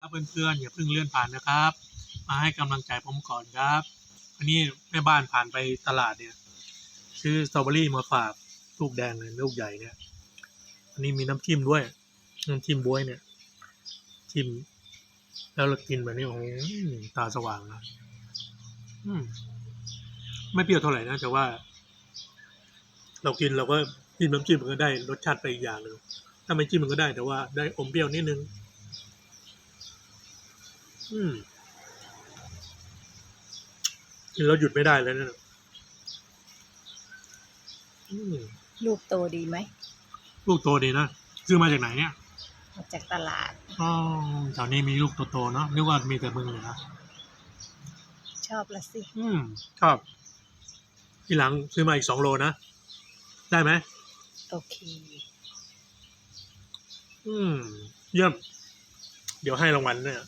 ครับเพื่อนๆอย่าเพิ่งเลื่อนผ่านนะครับ มาให้กำลังใจผมก่อนครับอันนี้แม่บ้านผ่านไปตลาดเนี่ย ซื้อสตรอเบอรี่มาฝากลูกแดงเลยลูกใหญ่เนี่ย อันนี้มีน้ำจิ้มด้วยน้ำจิ้มบวยเนี่ยจิ้มแล้วเรากินแบบนี้โอ้โหตาสว่างนะอืมไม่เปรี้ยวเท่าไหร่นะแต่ว่า เรากินเราก็จิ้มน้ำจิ้มมันก็ได้รสชาติไปอีกอย่างหนึ่งถ้าไม่จิ้มมันก็ได้แต่ว่าได้อมเปรี้ยวนิดนึง อืมกินแล้วหยุดไม่ได้เลยนะอืมลูกโตดีไหมลูกโตดีนะซื้อมาจากไหนเนี่ยมาจากตลาด อ๋อแถวนี้มีลูกโตๆเนาะนึกว่ามีแต่เมืองเหนือชอบละสิ อืมชอบทีหลังซื้อมาอีกสองโลนะ ได้ไหมโอเค อืม เยี่ยม เดี๋ยวให้รางวัลเนี่ย